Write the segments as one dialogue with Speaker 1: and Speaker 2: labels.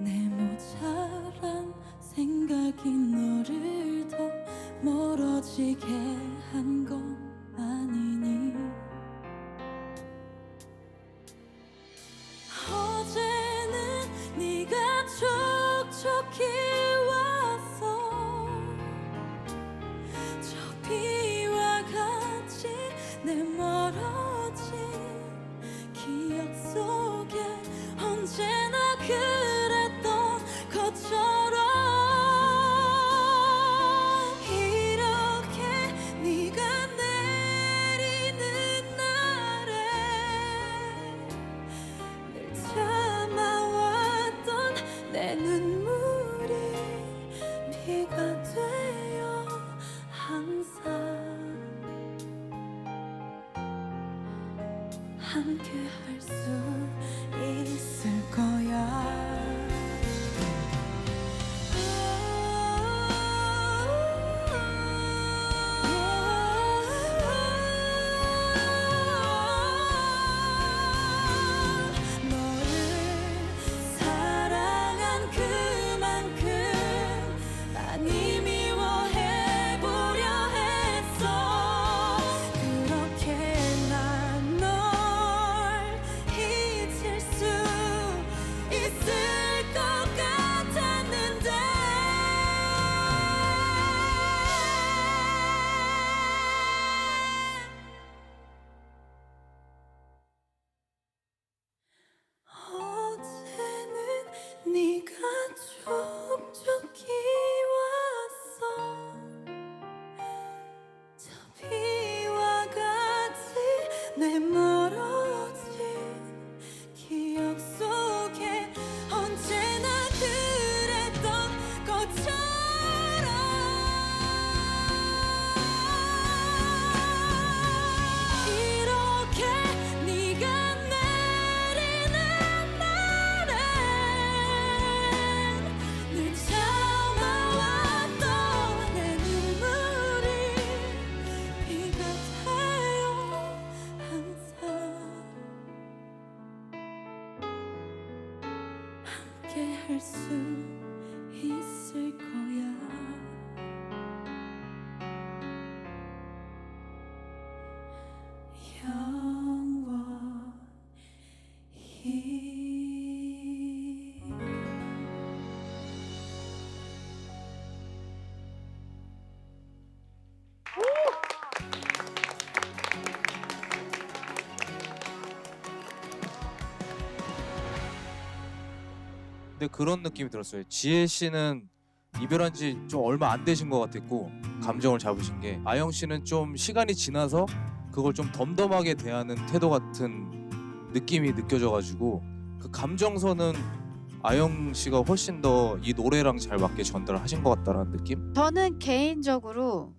Speaker 1: 내 모자란 생각이 너를 더 멀어지게 한 건 아니니. 어제는 네가 촉촉히 왔어 저 비와 같이 내 멀어진 비가 되어 항상 함께 할 수 있을 거야. 할수
Speaker 2: 근데 그런 느낌이 들었어요. 지혜 씨는 이별한 지 좀 얼마 안 되신 것 같았고 감정을 잡으신 게 아영 씨는 좀 시간이 지나서 그걸 좀 덤덤하게 대하는 태도 같은 느낌이 느껴져가지고 그 감정선은 아영 씨가 훨씬 더 이 노래랑 잘 맞게 전달하신 것 같다라는 느낌?
Speaker 3: 저는 개인적으로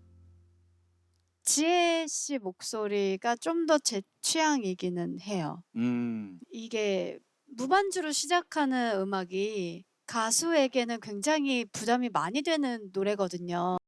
Speaker 3: 지혜 씨 목소리가 좀 더 제 취향이기는 해요.
Speaker 4: 음.
Speaker 3: 이게 무반주로 시작하는 음악이 가수에게는 굉장히 부담이 많이 되는 노래거든요.